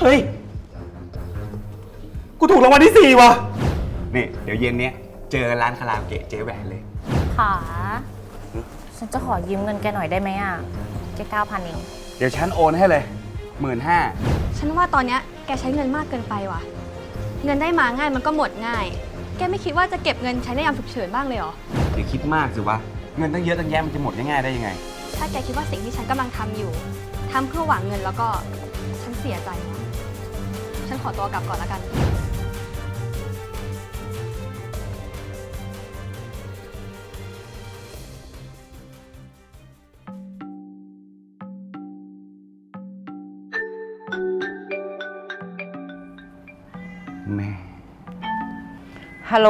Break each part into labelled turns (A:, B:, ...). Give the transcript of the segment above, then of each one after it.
A: เฮ้ย กูถูกรางวัลที่สี่ว่ะ นี่ เดี๋ยวเย็นเนี้ยเจอร้านคาราโอเกะเจ๊แหวนเลย
B: ขาฉันจะขอยืมเงินแกหน่อยได้ไหมอะแค่เก้าพันเอง
A: เดี๋ยวฉันโอนให้เลยหมื่นห้า
C: ฉันว่าตอนเนี้ยแกใช้เงินมากเกินไปว่ะ เงินได้มาง่ายมันก็หมดง่าย แกไม่คิดว่าจะเก็บเงินใช้ในยามฉุกเฉินบ้างเลยเหรอ
A: อย่าคิดมากสิวะ เงินตั้งเยอะตั้งแยะมันจะหมดง่ายๆได้ยังไง
C: ถ้าแกคิดว่าสิ่งที่ฉันกำลังทำอยู่ทำเพื่อหวังเงินแล้วก็ฉันเสียใจว่ะ ฉันขอตัวกลับก่อนแล้วกัน
A: แม่
D: ฮัลโหล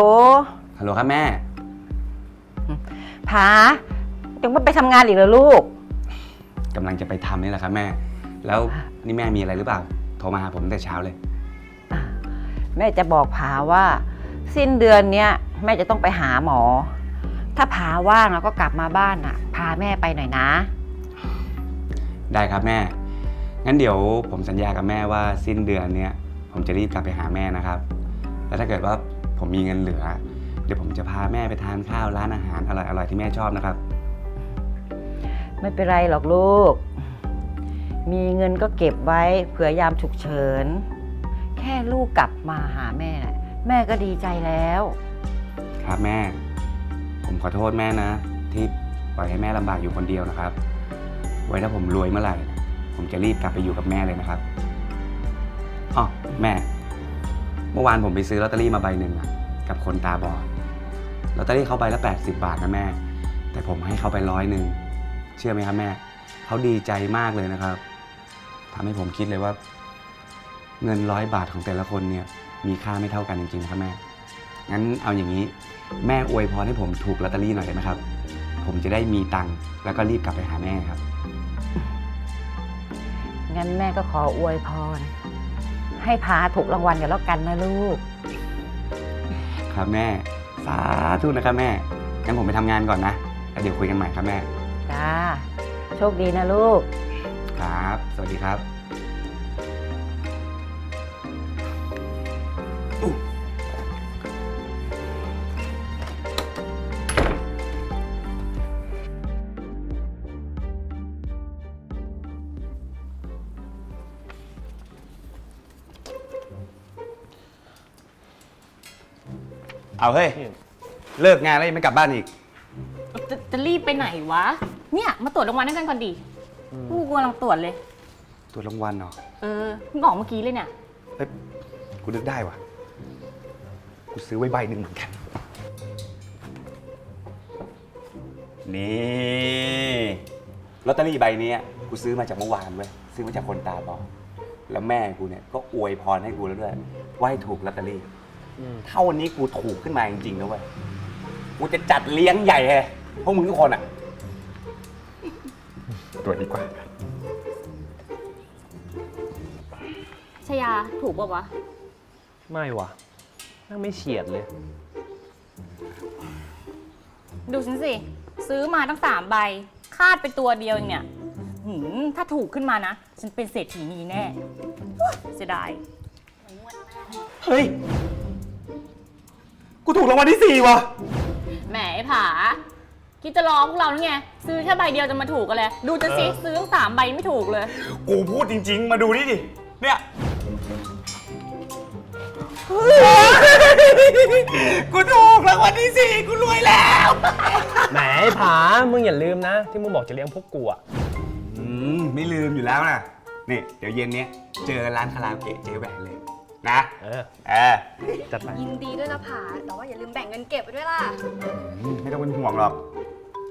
A: ฮัลโหลครับแม่
D: ผายังไม่ไปทำงานอีกเหรอลูก
A: กำลังจะไปทำนี่แหละครับแม่ แล้วนี่แม่มีอะไรหรือเปล่า โทรมาหาผมตั้งแต่เช้าเลย
D: แม่จะบอกผาว่า สิ้นเดือนเนี้ยแม่จะต้องไปหาหมอ ถ้าผาว่างเราก็กลับมาบ้านอะ พาแม่ไปหน่อยนะ
A: ได้ครับแม่ งั้นเดี๋ยวผมสัญญากับแม่ว่าสิ้นเดือนเนี้ยผมจะรีบกลับไปหาแม่นะครับ แล้วถ้าเกิดว่าผมมีเงินเหลือ เดี๋ยวผมจะพาแม่ไปทานข้าวร้านอาหารอร่อยๆที่แม่ชอบนะครับ
D: ไม่เป็นไรหรอกลูก มีเงินก็เก็บไว้เผื่อยามฉุกเฉินแค่ลูกกลับมาหาแม่นะแม่ก็ดีใจแล้ว
A: ครับแม่ ผมขอโทษแม่นะ ที่ปล่อยให้แม่ลำบากอยู่คนเดียวนะครับ ไว้ถ้าผมรวยเมื่อไหร่ ผมจะรีบกลับไปอยู่กับแม่เลยนะครับอ๋อแม่ เมื่อวานผมไปซื้อลอตเตอรี่มาใบหนึ่งอะกับคนตาบอดลอตเตอรี่เขาใบละ 80 บาทนะแม่ แต่ผมให้เขาไปร้อยหนึ่งเชื่อไหมครับแม่เขาดีใจมากเลยนะครับทำให้ผมคิดเลยว่า เงินร้อยบาทของแต่ละคนเนี่ยมีค่าไม่เท่ากันจริงๆนะครับแม่ งั้นเอาอย่างนี้แม่อวยพรให้ผมถูกลอตเตอรี่หน่อยได้ไหมครับ ผมจะได้มีตังค์แล้วก็รีบกลับไปหาแม่ครับ
D: งั้นแม่ก็ขออวยพร ให้พาถูกรางวัลกันแล้วกันนะลูก
A: ครับแม่ สาธุนะครับแม่ งั้นผมไปทำงานก่อนนะแล้วเดี๋ยวคุยกันใหม่ครับแม่
D: จ้า โชคดีนะลูก
A: ครับ สวัสดีครับ เอาเฮ้ย เลิกงานแล้วยังไม่กลับบ้านอีก
B: จะจะรีบไปไหนวะ เนี่ยมาตรวจรางวัลด้วยกันก่อนดิกูกำลังตรวจเลย
A: ตัวรางวัลเหรอ
B: เออเพิ่งออกเมื่อกี้เลยเนี่ย
A: เฮ้ย กูนึกได้ว่ะ กูซื้อไว้ใบหนึ่งเหมือนกัน นี่ลอตเตอรี่ใบเนี้ยกูซื้อมาจากเมื่อวานเว้ย ซื้อมาจากคนตาบอดแล้วแม่กูเนี่ยก็อวยพรให้กูแล้วด้วยว่าให้ถูกลอตเตอรี่ ถ้าวันนี้กูถูกขึ้นมาจริงๆนะเว้ย กูจะจัดเลี้ยงใหญ่เลยพวกมึงทุกคนอะ ตัวดีกว่า
B: ชยาถูกป่าวะ
E: ไม่วะนั่งไม่เฉียดเลย
B: ดูฉันสิ ซื้อมาตั้งสามใบ คาดไปตัวเดียวเองเนี่ยหืมถ้าถูกขึ้นมานะ ฉันเป็นเศรษฐีนีแน่อุ๊ยเสียดาย
A: เฮ้ย กูถูกรางวัลที่สี่ว่ะ
B: แหมไอ้ผา คิดจะรอพวกเรานี่ไง ซื้อแค่ใบเดียวจะมาถูกกันเลย ดูจะสิซื้อตั้งสามใบไม่ถูกเลย
A: กูพูดจริง ๆ มาดูนี่ดิ เนี่ย กูถูกรางวัลที่สี่กูรวยแล้ว
E: แหมไอ้ผา มึงอย่าลืมนะ ที่มึงบอกจะเลี้ยงพวกกูอะ
A: อืม ไม่ลืมอยู่แล้วนะนี่ เดี๋ยวเย็นเนี้ยเจอร้านคาราโอเกะเจ๊แหวนเลย นะ
E: เออ
A: เออ
E: จัดไป
C: ยินดีด้วยนะผาแต่ว่าอย่าลืมแบ่งเงินเก็บไว้ด้วยล่ะ
A: อืมไม่ต้องเป็นห่วงหรอก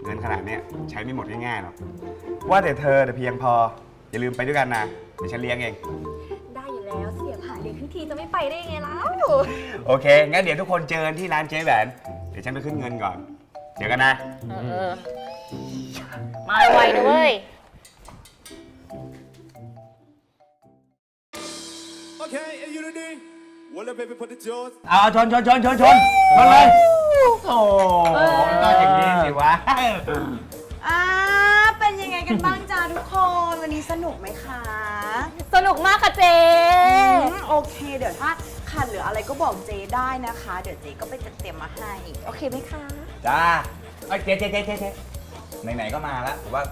A: เงินขนาดเนี้ยใช้ไม่หมดง่ายๆหรอกว่าแต่เธอแต่เพียงพอ อย่าลืมไปด้วยกันนะเดี๋ยวฉันเลี้ยงเอง
C: ได้อยู่แล้วเสียผาเรียนขึ้นทีจะไม่ไปได้ยังไงแล้ว
A: โอเค งั้นเดี๋ยวทุกคนเจอกันที่ร้านเจ๊แหวนเดี๋ยวฉันไปขึ้นเงินก่อน เจอกันนะ
B: เออมาไวนะเว้ย
F: Okay, in unity. Well, let baby put the jaws.
A: เอาชนชนชนชนชนชนเลยโอ้ก็อย่างนี้สิวะ
G: อ่าเป็นยังไงกันบ้างจ้าทุกคน วันนี้สนุกไหมคะ
B: สนุกมากค่ะเจ๊
G: อเค เดี๋ยวถ้าขาดเหลืออะไรก็บอกเจได้นะคะ เดี๋ยวเจก็ไปจัดเตรียมมาให้ โอเคไหมคะ
A: จ้าเอ้ยเจ๊เจ๊เจ๊เจ๊เจ๊ไหนๆก็มาแล้วผมว่า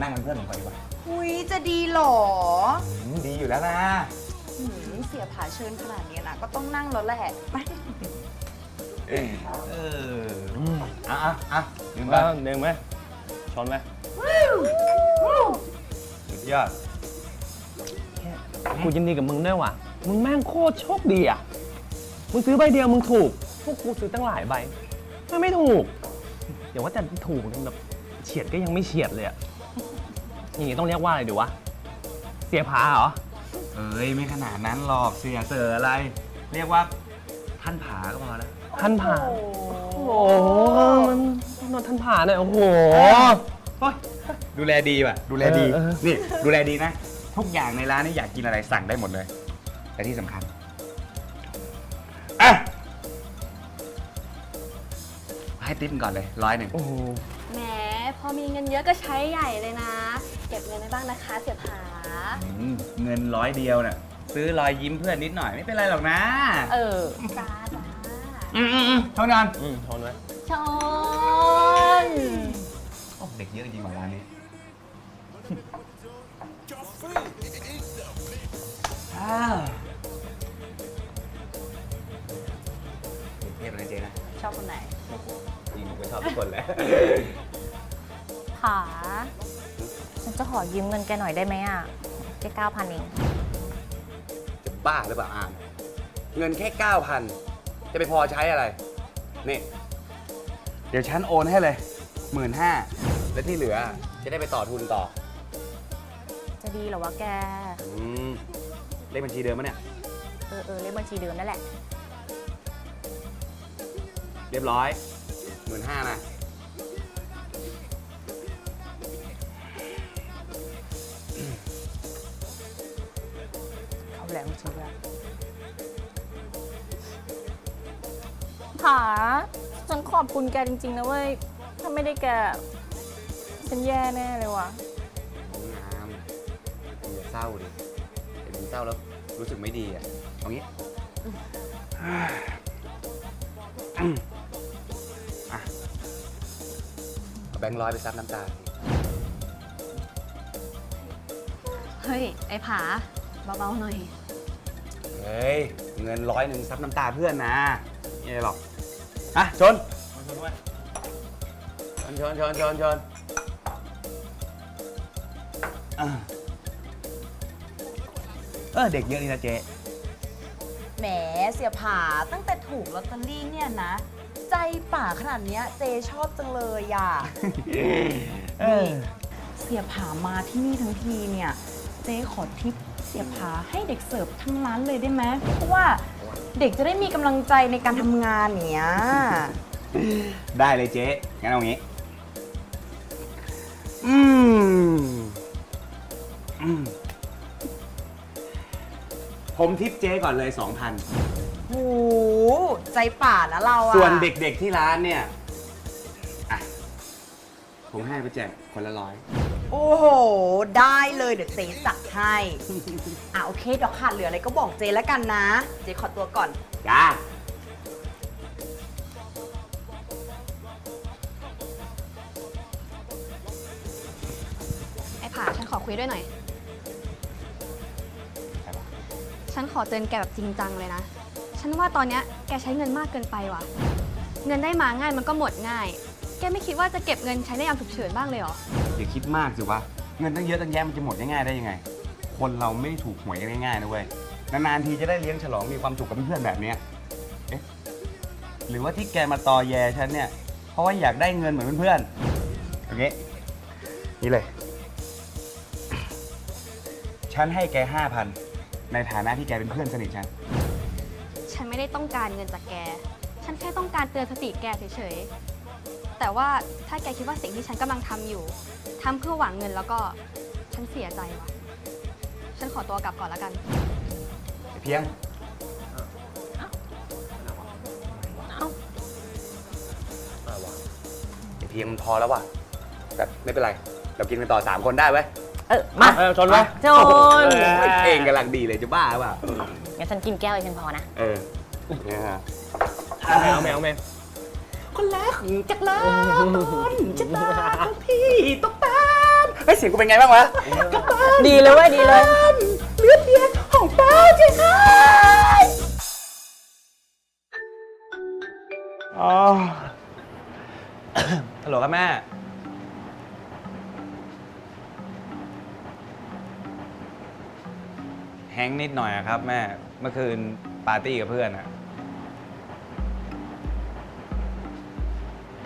A: นั่งเป็นเพื่อนผมก่อนดีกว่า
G: หุยจะดีเหรอ
A: อืมดีอยู่แล้วนะ
G: หืม เสียผาเชิญขนาดนี้นะก็ต้องนั่งแล้วแหละมา
A: เอออะอะอะยืน
E: มา
A: บ้าง
E: หนึ่งไหมช้อนไหม
A: สุดยอด
E: กูยินดีกับมึงด้วยว่ะ มึงแม่งโคตรโชคดีอะ มึงซื้อใบเดียวมึงถูก พวกกูซื้อตั้งหลายใบไม่ไม่ถูก เดี๋ยวว่าแต่ถูกแบบเฉียดก็ยังไม่เฉียดเลยอะ อย่างงี้ต้องเรียกว่าอะไรดีวะ เสียผาเหรอ
A: เอ้ยไม่ขนาดนั้นหรอกเสียเสืออะไร เรียกว่าท่านผาก็พอแล้ว
E: ท่านผาโอ้โหมันนอนท่านผาหน่อยโอ้โห
A: โอ๊ยดูแลดีว่ะ ดูแลดี
E: เออเออ
A: นี่ดูแลดีนะ ทุกอย่างในร้านนี่อยากกินอะไรสั่งได้หมดเลย แต่ที่สำคัญอะให้ติ๊บก่อนเลยร้อยหนึ่ง
E: โอ้โห
C: แหม พอมีเงินเยอะก็ใช้ใหญ่เลยนะ เก็บเงินไว้บ้างนะคะเสียผา
A: อืมเงินร้อยเดียวน่ะซื้อรอยยิ้มเพื่อนนิดหน่อยไม่เป็นไรหรอกนะ
B: เออ
C: จ้าจ้า
A: อืมอืมอืมเท่านั้น
E: อืมช้อนไหม
B: ชอน
A: โอ้เด็กเยอะจริงๆว่ะร้านนี้ อ้าวเทียบเลยเจ๊นะ
G: ชอบคนไหน
A: จริงผมก็ชอบทุกคนแหละ
B: ผาฉันจะขอยืมเงินแกหน่อยได้ไหมอะแค่เก้าพันเอง
A: จะบ้าหรือเปล่าอามเงินแค่ 9,000 จะไปพอใช้อะไร นี่ เดี๋ยวฉันโอนให้เลยหมื่นห้าแล้วที่เหลือจะได้ไปต่อทุนต่อ
B: จะดีเหรอวะแก
A: อืมเลขบัญชีเดิมปะเนี่ย
B: เออเออเลขบัญชีเดิมนั่นแหละ
A: เรียบร้อยหมื่นห้านะ
B: แหลมจริงด้วยผาฉันขอบคุณแกจริง ๆ นะเว้ย ถ้าไม่ได้แก ฉันแย่แน่เลยว่ะ
A: งามอย่าเศร้าดิเห็นมึงเศร้าแล้วรู้สึกไม่ดีอะเอางี้อะเอาแบงค์ร้อยไปซับน้ำตา
C: เฮ้ย ไอ้ผาเบาๆหน่อย
A: เฮ้ย เงินร้อยหนึ่งซับน้ำตาเพื่อนนะไม่อะไรหรอกอะชนชนชนชนชนชนอะเออเด็กเยอะนี่นะเจ๊
G: แหมเสียผาตั้งแต่ถูกลอตเตอรี่เนี่ยนะ ใจป่าขนาดเนี้ยเจชอบจังเลยอะ
A: เออ
G: เสียผามาที่นี่ทั้งทีเนี่ย เจ๊ขอทิปเสียผาให้เด็กเสิร์ฟทั้งร้านเลยได้ไหมเพราะว่าเด็กจะได้มีกำลังใจในการทำงานเนี้ย
A: ได้เลยเจ๊ งั้นเอางี้ อืมอืมผมทิปเจ๊ก่อนเลย 2,000
G: โหใจป่านะเราอะ
A: ส่วนเด็กๆที่ร้านเนี่ย อะ ผมให้ไปแจกคนละร้อย
G: โอ้โห ได้เลยเดี๋ยวเจ๊จัดให้อะโอเคเดี๋ยวขาดเหลืออะไรก็บอกเจ๊แล้วกันนะ เจ๊ขอตัวก่อน
A: จ้า
C: ไอ้ผาฉันขอคุยด้วยหน่อย ฉันขอเตือนแกแบบจริงจังเลยนะ ฉันว่าตอนเนี้ยแกใช้เงินมากเกินไปว่ะ เงินได้มาง่ายมันก็หมดง่าย แกไม่คิดว่าจะเก็บเงินใช้ในยามฉุกเฉินบ้างเลยเหรอ
A: อย่าคิดมากสิวะ เงินตั้งเยอะตั้งแยะมันจะหมดง่ายๆได้ยังไง คนเราไม่ได้ถูกหวยกันง่ายๆนะเว้ย นานๆทีจะได้เลี้ยงฉลองมีความสุขกับเพื่อนๆแบบเนี้ยเอ๊ะ หรือว่าที่แกมาตอแยฉันเนี่ย เพราะว่าอยากได้เงินเหมือนเพื่อนๆ โอเค นี่เลย ฉันให้แกห้าพันในฐานะที่แกเป็นเพื่อนสนิทฉัน
C: ฉันไม่ได้ต้องการเงินจากแก ฉันแค่ต้องการเตือนสติแกเฉยๆ แต่ว่าถ้าแกคิดว่าสิ่งที่ฉันกำลังทำอยู่ทำเพื่อหวังเงินแล้วก็ฉันเสียใจว่ะ ฉันขอตัวกลับก่อนแล้วกัน
A: ไอ้เพียง
B: เอ้า
A: ไอ้เพียงมันพอแล้วว่ะ แต่ไม่เป็นไร เรากินกันต่อ 3 คนได้เว้ย
B: เออ มา
E: เออชนไว้
B: ชน
A: เพลงกำลังดีเลยจะบ้าเปล่า
B: งั้นฉันกินแก้วเองพอนะ
A: เออเนี่ยฮะ
E: แมวแมวแมว
A: คนแรกจากลานจะตาของพี่ตกตามเฮ้ยเสียงกูเป็นไงบ้างวะ
B: ดีเลยเว้ยดีเลย
A: เลือดเลียนของป้าใช่ไหมอ๋อ ฮัลโหลครับแม่ แฮงก์นิดหน่อยอะครับแม่ เมื่อคืนปาร์ตี้กับเพื่อนอะ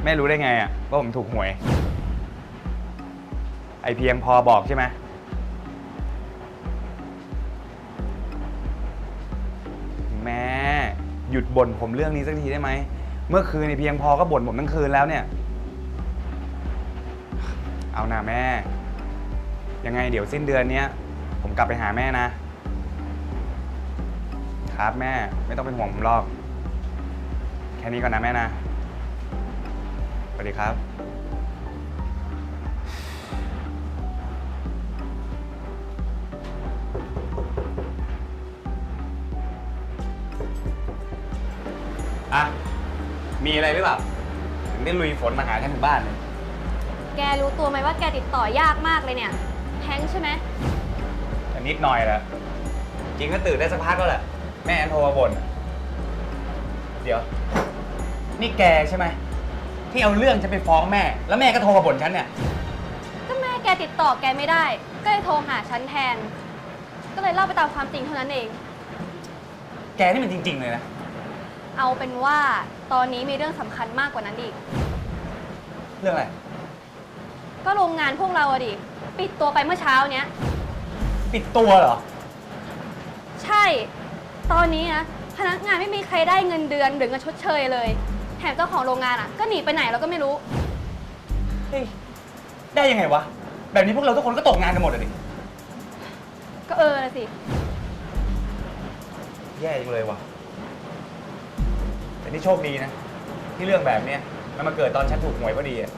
A: แม่รู้ได้ไงอะว่าผมถูกหวย ไอเพียงพอบอกใช่ไหมแม่หยุดบ่นผมเรื่องนี้สักทีได้ไหม เมื่อคืนในเพียงพอก็บ่นผมทั้งคืนแล้วเนี่ย เอานะแม่ ยังไงเดี๋ยวสิ้นเดือนเนี้ยผมกลับไปหาแม่นะ ครับแม่ไม่ต้องเป็นห่วงผมหรอก แค่นี้ก่อนนะแม่นะ สวัสดีครับ อะ มีอะไรหรือเปล่า ถึงได้ลุยฝนมาหาฉันถึงบ้านเลย
C: แกรู้ตัวไหมว่าแกติดต่อยากมากเลยเนี่ยแฮงค์ใช่ไหม
A: แต่นิดหน่อยแหละ จริงก็ตื่นได้สักพักแล้วแหละ แม่แอนโทรมาบ่น เดี๋ยว นี่แกใช่ไหม ที่เอาเรื่องฉันไปฟ้องแม่ แล้วแม่ก็โทรมาบ่นฉันเนี่ย
C: ก็แม่แกติดต่อแกไม่ได้ ก็เลยโทรหาฉันแทน ก็เลยเล่าไปตามความจริงเท่านั้นเอง
A: แกนี่มันจริง ๆ เลยนะ
C: เอาเป็นว่าตอนนี้มีเรื่องสำคัญมากกว่านั้นอีก
A: เรื่องอะไร
C: ก็โรงงานพวกเราอะดิ ปิดตัวไปเมื่อเช้าเนี้ย
A: ปิดตัวเหรอ
C: ใช่ ตอนนี้นะพนักงานไม่มีใครได้เงินเดือนหรือเงินชดเชยเลย แถมเจ้าของโรงงานอะก็หนีไปไหนเราก็ไม่รู้
A: เฮ้ย ได้ยังไงวะ แบบนี้พวกเราทุกคนก็ตกงานกันหมดเลยดิ
C: ก็เออนะสิ
A: แย่จังเลยวะแต่นี่โชคดีนะ ที่เรื่องแบบเนี้ยมันมาเกิดตอนฉันถูกหวยพอดีอะ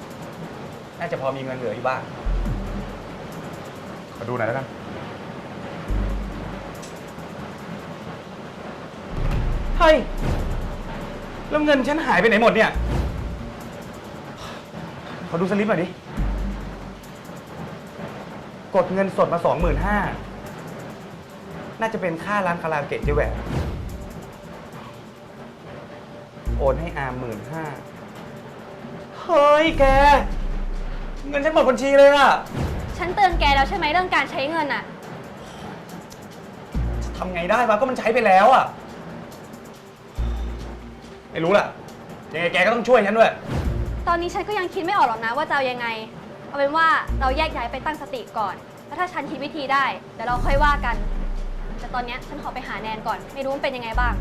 A: น่าจะพอมีเงินเหลืออยู่บ้างขอดูหน่อยแล้วกัน เฮ้ย แล้วเงินฉันหายไปไหนหมดเนี่ย ขอดูสลิปหน่อยดิ กดเงินสดมาสองหมื่นห้า น่าจะเป็นค่าร้านคาราโอเกะเจ๊แหวนโอนให้อาร์มหมื่นห้า เฮ้ยแก เงินฉันหมดบัญชีเลยอะ
C: ฉันเตือนแกแล้วใช่ไหมเรื่องการใช้เงินอะ
A: จะทำไงได้วะก็มันใช้ไปแล้วอะ ไม่รู้ล่ะ ยังไงแกก็ต้องช่วยฉันด้วย
C: ตอนนี้ฉันก็ยังคิดไม่ออกหรอกนะว่าจะเอายังไง เอาเป็นว่าเราแยกย้ายไปตั้งสติก่อน แล้วถ้าฉันคิดวิธีได้เดี๋ยวเราค่อยว่ากัน แต่ตอนเนี้ยฉันขอไปหาแนนก่อน ไม่รู้มันเป็นยังไงบ้าง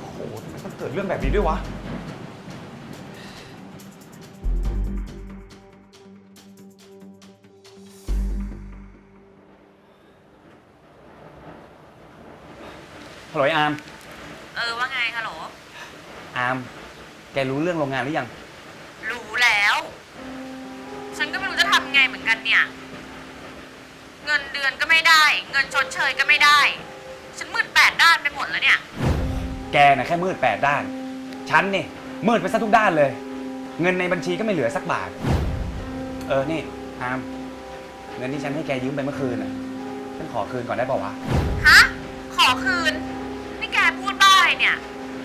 A: โอ้โหทำไมต้องเกิดเรื่องแบบนี้ด้วยวะ ลโหลไอ้อาร์ม
B: เออว่าไงฮัลโหล
A: อาร์มแกรู้เรื่องโรงงานหรือยัง
B: รู้แล้ว ฉันก็ไม่รู้จะทำไงเหมือนกันเนี่ย เงินเดือนก็ไม่ได้ เงินชดเชยก็ไม่ได้ ฉันมืดแปดด้านไปหมดแล้วเนี่ย
A: แกน่ะแค่มืดแปดด้าน ฉันนี่มืดไปซะทุกด้านเลย เงินในบัญชีก็ไม่เหลือสักบาท เออนี่อาร์มเงินที่ฉันให้แกยืมไปเมื่อคืนน่ะฉันขอคืนก่อนได้เปล่าวะ
B: ฮะ ขอคืนนี่แกพูดบ้าอะไรเนี่ย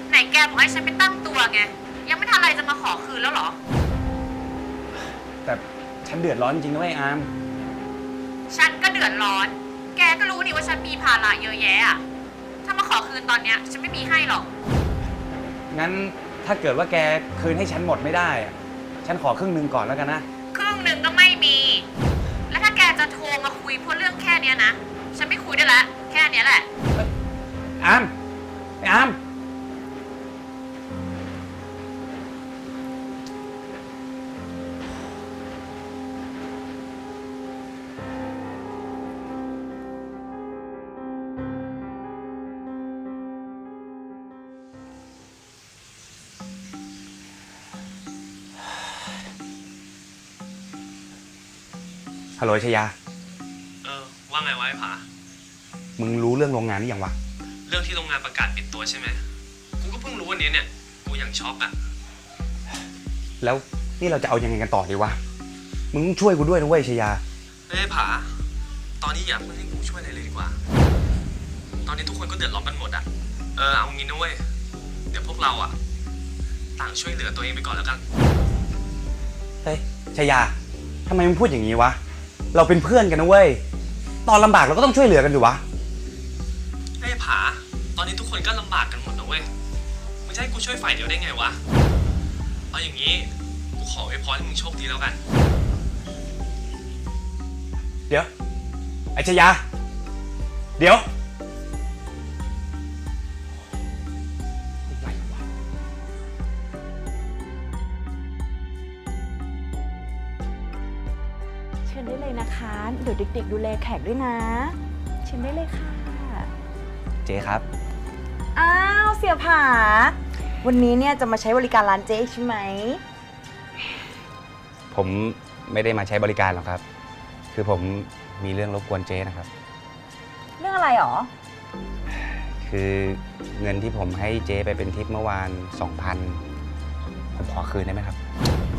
B: ไหนแกบอกให้ฉันไปตั้งตัวไง ยังไม่ทันอะไรจะมาขอคืนแล้วเหรอ
A: แต่ฉันเดือดร้อนจริงๆนะเว้ยอาร์ม
B: ฉันก็เดือดร้อน แกก็รู้นี่ว่าฉันมีภาระเยอะแยะอะถ้ามาขอคืนตอนเนี้ย ฉันไม่มีให้หรอก
A: งั้นถ้าเกิดว่าแกคืนให้ฉันหมดไม่ได้อะฉันขอครึ่งหนึ่งก่อนแล้วกันนะ
B: ครึ่งหนึ่งก็ไม่มี แล้วถ้าแกจะโทรมาคุยเพราะเรื่องแค่เนี้ยนะ ฉันไม่คุยได้วยละ แค่เนี้ยแหละ
A: อาร์ม ไอ้อามฮัลโหลชยา
E: เออ ว่าไงวะไอ้ผา
A: มึงรู้เรื่องโรงงานนี่ยังวะ
E: รื่องที่โรงงานประกาศปิดตัวใช่ไหมกูก็เพิ่งรู้วันนี้เนี่ย กูอย่างช็อกอะ
A: แล้วนี่เราจะเอายังไงกันต่อดีวะ มึงต้องช่วยกูด้วยนะเว้ยชยา
E: เฮ้ยผา ตอนนี้อย่าเพิ่งให้กูช่วยอะไรเลยดีกว่า ตอนนี้ทุกคนก็เดือดร้อนกันหมดอะเออเอางี้นะเว้ย เดี๋ยวพวกเราอะต่างช่วยเหลือตัวเองไปก่อนแล้วกัน
A: เฮ้ยชยาทำไมมึงพูดอย่างนี้วะ เราเป็นเพื่อนกันนะเว้ย ตอนลำบากเราก็ต้องช่วยเหลือกันดิวะ
E: เฮ้ยผา ตอนนี้ทุกคนก็ลำบากกันหมดนะเว้ยมึงจะให้กูช่วยฝ่ายเดียวได้ไงวะ เอาอย่างนี้ กูขอไว้พรให้มึงโชคดีแล้วกัน
A: เดี๋ยว ไอชยา เดี๋ยวอะไรวะ
G: เชิญได้เลยนะคะ เดี๋ยวเด็กๆดูแลแขกด้วยนะ เชิญได้เลยค่ะ
A: เจ๊ครับ
G: อ้าวเสียผา วันนี้เนี่ยจะมาใช้บริการร้านเจ๊ใช่ไหม
A: ผมไม่ได้มาใช้บริการหรอกครับ คือผมมีเรื่องรบกวนเจ๊นะครับ
G: เรื่องอะไรหรอ
A: คือเงินที่ผมให้เจ๊ไปเป็นทิปเมื่อวาน 2,000 ผมขอคืนได้ไหมครับ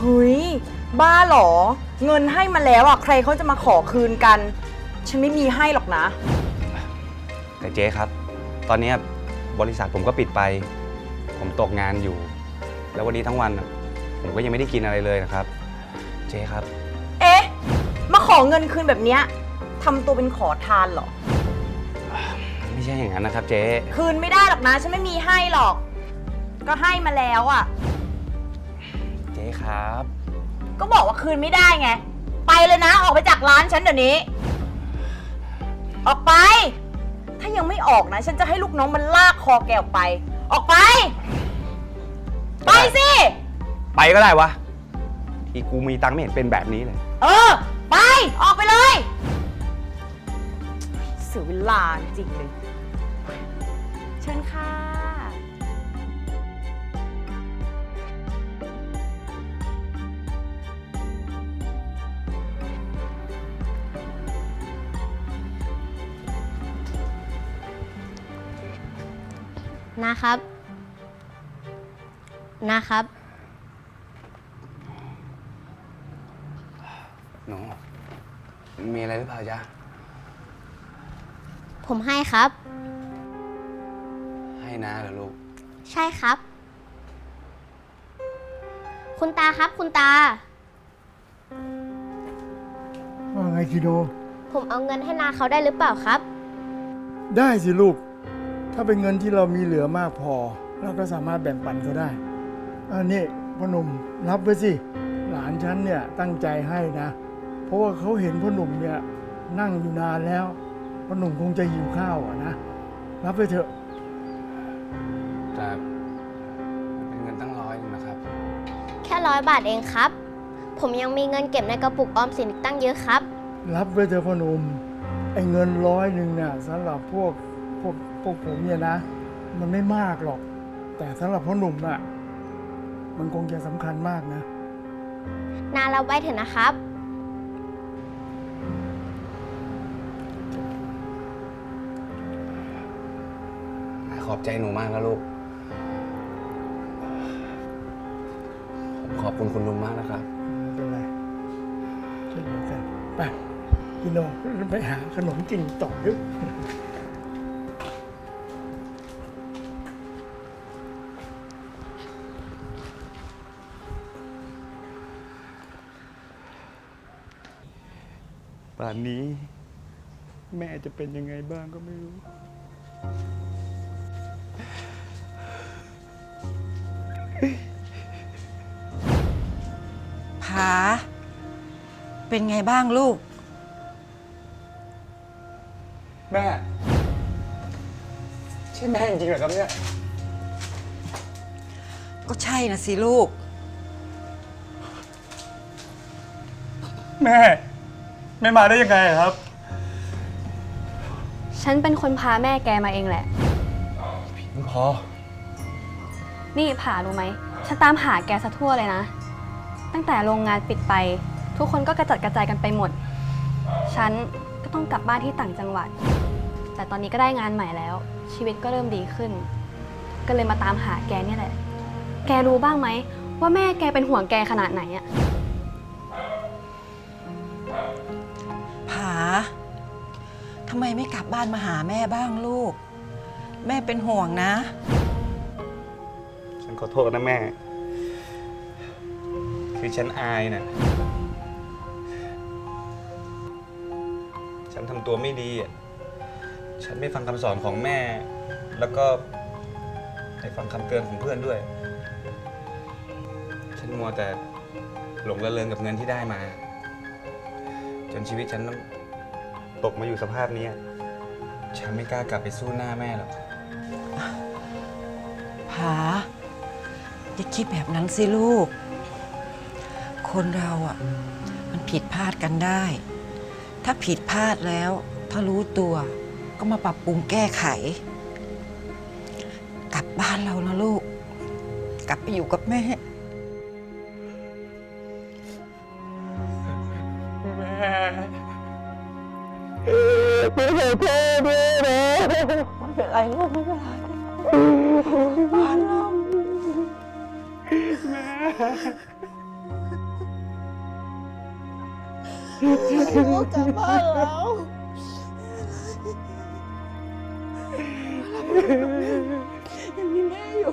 G: หุยบ้าเหรอ เงินให้มาแล้วอะ ใครเขาจะมาขอคืนกัน ฉันไม่มีให้หรอกนะ
A: แต่เจ๊ครับ ตอนเนี้ย บริษัทผมก็ปิดไป ผมตกงานอยู่ แล้ววันนี้ทั้งวันน่ะผมก็ยังไม่ได้กินอะไรเลยนะครับ เจ๊ครับ
G: เอ๊ะ มาขอเงินคืนแบบเนี้ยทำตัวเป็นขอทานเหรอ
A: ไม่ใช่อย่างนั้นนะครับเจ๊
G: คืนไม่ได้หรอกนะ ฉันไม่มีให้หรอก ก็ให้มาแล้วอะ
A: เจ๊ครับ
G: ก็บอกว่าคืนไม่ได้ไง ไปเลยนะ ออกไปจากร้านฉันเดี๋ยวนี้ ออกไป ถ้ายังไม่ออกนะ ฉันจะให้ลูกน้องมันลากคอแกออกไป ออกไป ไปสิ
A: ไปก็ได้วะ ที่กูมีตังค์ไม่เห็นเป็นแบบนี้เลย
G: เออ ไป ออกไปเลย เสียเวลาจริงเลย เชิญค่ะ
H: นะครับ นะครับ
A: หนูมีอะไรหรือเปล่าจ๊ะ
H: ผมให้ครับ
A: ให้นะเหรอลูก
H: ใช่ครับ คุณตาครับ คุณตา
I: ว่าไงกิโด
H: ผมเอาเงินให้นาเขาได้หรือเปล่าครับ
I: ได้สิลูก ถ้าเป็นเงินที่เรามีเหลือมากพอ เราก็สามารถแบ่งปันเขาได้อันนี้พ่อหนุ่มรับไปสิ หลานฉันเนี่ยตั้งใจให้นะ เพราะว่าเขาเห็นพ่อหนุ่มเนี่ยนั่งอยู่นานแล้วพ่อหนุ่มคงจะหิวข้าวอะนะรับไปเถอะ
A: แต่เป็นเงินตั้งร้อยหนึงนะครับ
H: แค่ร้อยบาทเองครับ ผมยังมีเงินเก็บในกระปุกออมสินอีกตั้งเยอะครับ
I: รับไปเถอะพ่อหนุ่มไอ้เงินร้อยหนึ่งเนี่ยสำหรับพวก พวกพวกผมเนี่ยนะ มันไม่มากหรอก แต่สำหรับพ่อหนุ่มอะมันคงจะสำคัญมากนะ
H: นารับไว้เถอะนะครับ
A: ขอบใจหนูมากนะลูก ผมขอบคุณคุณลุงมากนะครับ
I: ไม่เป็นไรช่วยเหลือกัน ไปพี่โนไปหาขนมกินต่อดึก
A: ป่านนี้
I: แม่จะเป็นยังไงบ้างก็ไม่รู้
D: ผา เป็นไงบ้างลูก
A: แม่ ใช่แม่จริงๆเหรอครับเนี่ย
D: ก็ใช่นะสิลูก
I: แม่ แม่มาได้ยังไงอะครับ
C: ฉันเป็นคนพาแม่แกมาเองแหละ
A: พอ
C: นี่ผารู้ไหม ฉันตามหาแกซะทั่วเลยนะ ตั้งแต่โรงงานปิดไป ทุกคนก็กระจัดกระจายกันไปหมด ฉันก็ต้องกลับบ้านที่ต่างจังหวัด แต่ตอนนี้ก็ได้งานใหม่แล้ว ชีวิตก็เริ่มดีขึ้น ก็เลยมาตามหาแกเนี่ยแหละ แกรู้บ้างไหม ว่าแม่แกเป็นห่วงแกขนาดไหนอะำ
D: ไมไม่กลับบ้านมาหาแม่บ้างลูก แม่เป็นห่วงนะ
A: ฉันขอโทษนะแม่ คือฉันอายนะฉันทำตัวไม่ดีอะฉันไม่ฟังคำสอนของแม่ แล้วก็ไม่ฟังคำเตือนของเพื่อนด้วย ฉันมัวแต่หลงระเริงกับเงินที่ได้มา จนชีวิตฉันต้อง ตกมาอยู่สภาพนี้อะฉันไม่กล้ากลับไปสู้หน้าแม่หรอก
D: ผาอย่าคิดแบบนั้นสิลูก คนเราอะ มันผิดพลาดกันได้ ถ้าผิดพลาดแล้ว ถ้ารู้ตัว ก็มาปรับปรุงแก้ไข กลับบ้านเรานะลูก กลับไปอยู่กับแม่ เป็นไรลูกไม่เป็นไรบ้านเราลูกกลับบ้านเรายังมีแม่อยู่